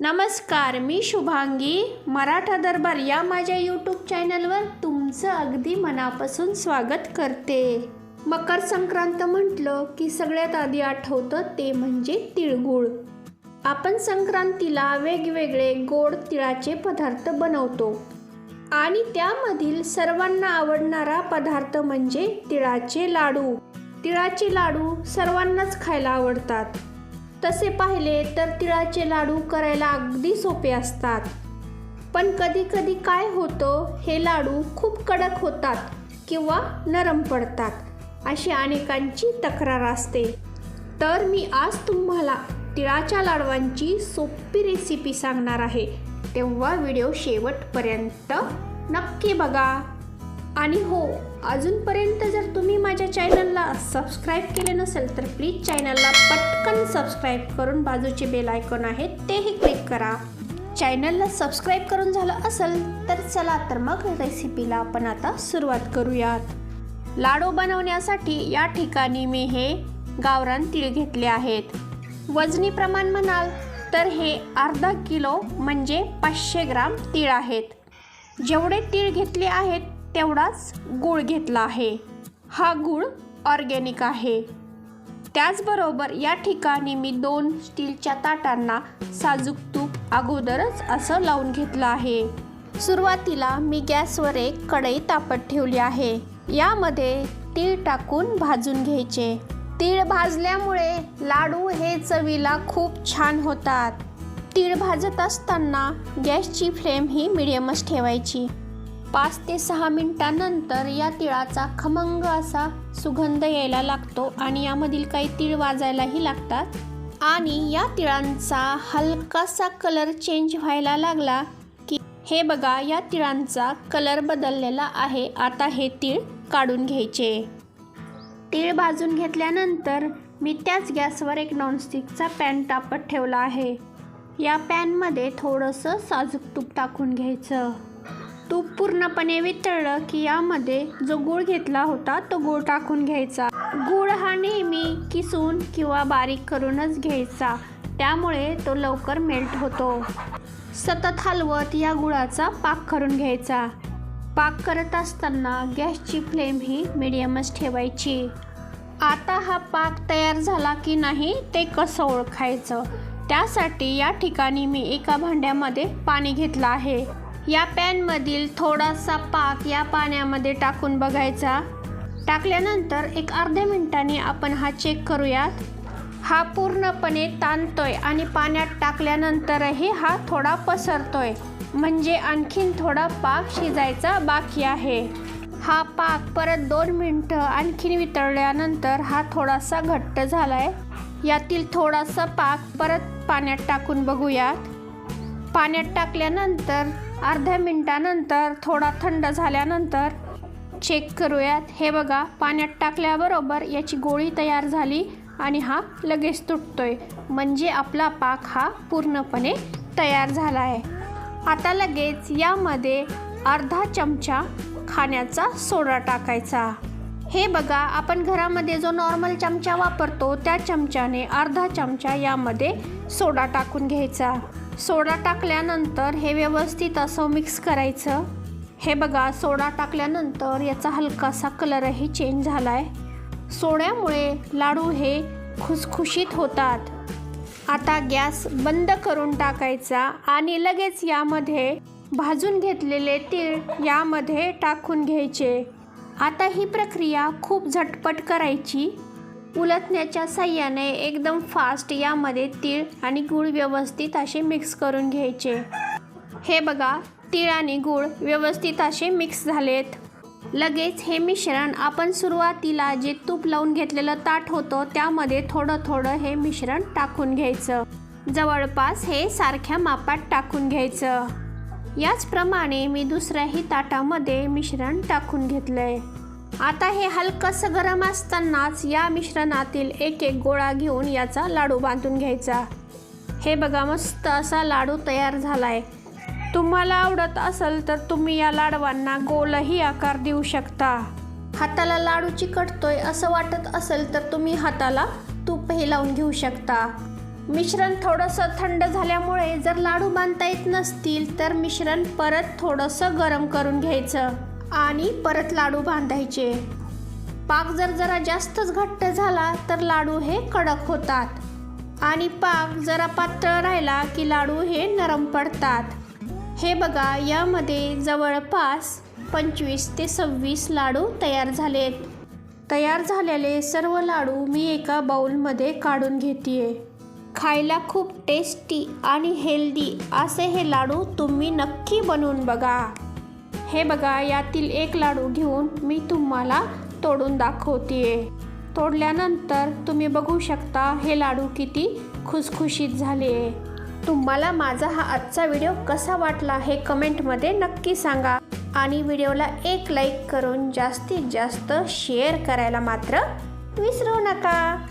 नमस्कार मी शुभांगी. मराठा दरबार या माझ्या यूट्यूब चॅनलवर तुमचं अगदी मनापासून स्वागत करते. मकर संक्रांत म्हटलं की सगळ्यात आधी आठवतं ते म्हणजे तिळगुळ. आपण संक्रांतीला वेगवेगळे गोड तिळाचे पदार्थ बनवतो. आणि त्यामधील सर्वांना आवडणारा पदार्थ म्हणजे तिळाचे लाडू. तिळाचे लाडू सर्वांनाच खायला आवडतात. तसे पाहिले तर तिळाचे लाडू करायला अगदी सोपे असतात. पण कधी कधी काय होतं हे लाडू खूप कडक होतात किंवा नरम पडतात अशी अनेकांची तक्रार असते. तर मी आज तुम्हाला तिळाच्या लाडवांची सोपी रेसिपी सांगणार आहे. तेव्हा व्हिडिओ शेवटपर्यंत नक्की बघा. आणि हो अजूनपर्यंत जर तुम्ही माझ्या चॅनलला सबस्क्राईब केले नसेल तर प्लीज चॅनलला पटकन सबस्क्राईब करून बाजूचे बेल आयकॉन आहे तेही क्लिक करा. चॅनलला सबस्क्राईब करून झालं असेल तर चला तर मग रेसिपीला आपण आता सुरुवात करूयात. लाडू बनवण्यासाठी या ठिकाणी मी हे गावरान तीळ घेतले आहेत. वजनी प्रमाण म्हणाल तर हे अर्धा किलो म्हणजे पाचशे ग्राम तीळ आहेत. जेवढे तीळ घेतले आहेत तेवढाच गूळ घेतला आहे. हा गूळ ऑर्गॅनिक आहे. त्याचबरोबर या ठिकाणी मी दोन स्टीलच्या ताटांना साजूक तूप अगोदरच असं लावून घेतलं आहे. सुरुवातीला मी गॅसवर एक कढई तापत ठेवली आहे. यामध्ये तीळ टाकून भाजून घ्यायचे. तीळ भाजल्यामुळे लाडू हे चवीला खूप छान होतात. तीळ भाजत असताना गॅसची फ्लेम ही मिडियमच ठेवायची. पाच ते सहा मिनिटांनंतर या तिळाचा खमंग असा सुगंध यायला लागतो आणि यामधील काही तीळ वाजायलाही लागतात. आणि या तिळांचा हलकासा कलर चेंज व्हायला लागला की हे बघा या तिळांचा कलर बदललेला आहे. आता हे तीळ काढून घ्यायचे. तीळ भाजून घेतल्यानंतर मी त्याच गॅसवर एक नॉनस्टिकचा पॅन तापत ठेवला आहे. या पॅनमध्ये थोडंसं साजूक तूप टाकून घ्यायचं. तूप पूर्णपणे वितळलं की यामध्ये जो गूळ घेतला होता तो गूळ टाकून घ्यायचा. गूळ हा नेहमी किसून किंवा बारीक करूनच घ्यायचा. त्यामुळे तो लवकर मेल्ट होतो. सतत हलवत या गुळाचा पाक करून घ्यायचा. पाक करत असताना गॅसची फ्लेम ही मिडियमच ठेवायची. आता हा पाक तयार झाला की नाही ते कसं ओळखायचं? त्यासाठी या ठिकाणी मी एका भांड्यामध्ये पाणी घेतलं आहे. या पॅनमधील थोडासा पाक या पाण्यामध्ये टाकून बघायचा. टाकल्यानंतर एक अर्ध्या मिनिटाने आपण हा चेक करूयात. हा पूर्णपणे ताणतोय आणि पाण्यात टाकल्यानंतरही हा थोडा पसरतोय. म्हणजे आणखीन थोडा पाक शिजायचा बाकी आहे. हा पाक परत दोन मिनटं आणखीन वितळल्यानंतर हा थोडासा घट्ट झालाय. यातील थोडासा पाक परत पाण्यात टाकून बघूयात. पाण्यात टाकल्यानंतर अर्ध्या मिनटानंतर थोडा थंड झाल्यानंतर चेक करूयात. हे बघा पाण्यात टाकल्याबरोबर याची गोळी तयार झाली आणि हा लगेच तुटतोय. म्हणजे आपला पाक हा पूर्णपणे तयार झाला आहे. आता लगेच यामध्ये अर्धा चमचा खाण्याचा सोडा टाकायचा. हे बघा आपण घरामध्ये जो नॉर्मल चमचा वापरतो त्या चमच्याने अर्धा चमचा यामध्ये सोडा टाकून घ्यायचा. सोडा टाकल्यानंतर हे व्यवस्थित असं मिक्स करायचं. हे बघा सोडा टाकल्यानंतर याचा हलकासा कलरही चेंज झाला आहे सोड्यामुळे लाडू हे खुसखुशीत होतात. आता गॅस बंद करून टाकायचा आणि लगेच यामध्ये भाजून घेतलेले तीळ यामध्ये टाकून घ्यायचे. आता ही प्रक्रिया खूप झटपट करायची. उलटण्याच्या साह्याने एकदम फास्ट यामध्ये तीळ आणि गूळ व्यवस्थित असे मिक्स करून घ्यायचे. हे बघा तीळ आणि गूळ व्यवस्थित असे मिक्स झालेत. लगेच हे मिश्रण आपण सुरुवातीला जे तूप लावून घेतलेलं ताट होतं त्यामध्ये थोडं थोडं हे मिश्रण टाकून घ्यायचं. जवळपास हे सारख्या मापात टाकून घ्यायचं. याचप्रमाणे मी दुसऱ्याही ताटामध्ये मिश्रण टाकून घेतलं आहे आता हे हलकंसं गरम असतानाच या मिश्रणातील एक एक गोळा घेऊन याचा लाडू बांधून घ्यायचा. हे बघा मस्त असा लाडू तयार झाला आहे तुम्हाला आवडत असेल तर तुम्ही या लाडवांना गोलही आकार देऊ शकता. हाताला लाडू चिकटतोय असं वाटत असेल तर तुम्ही हाताला तूपही लावून घेऊ शकता. मिश्रण थोडंसं थंड झाल्यामुळे जर लाडू बांधता येत नसतील तर मिश्रण परत थोडंसं गरम करून घ्यायचं. आणि परत लाडू बांधायचे. पाक जर जरा जास्तच घट्ट झाला तर लाडू हे कडक होतात. आणि पाक जरा पातळ राहिला की लाडू हे नरम पडतात. हे बघा यामध्ये जवळपास पंचवीस ते सव्वीस लाडू तयार झालेत. तयार झालेले सर्व लाडू मी एका बाऊलमध्ये काढून घेते खायला खूप टेस्टी आणि हेल्दी असे हे लाडू तुम्ही नक्की बनवून बघा. हे बघा यातील एक लाडू घेऊन मी तुम्हाला तोडून दाखवते तोडल्यानंतर तुम्ही बघू शकता हे लाडू किती खुसखुशीत झाले तुम्हाला माझा हा आजचा व्हिडिओ कसा वाटला हे कमेंटमध्ये नक्की सांगा. आणि व्हिडिओला एक लाईक करून जास्तीत जास्त शेअर करायला मात्र विसरू नका.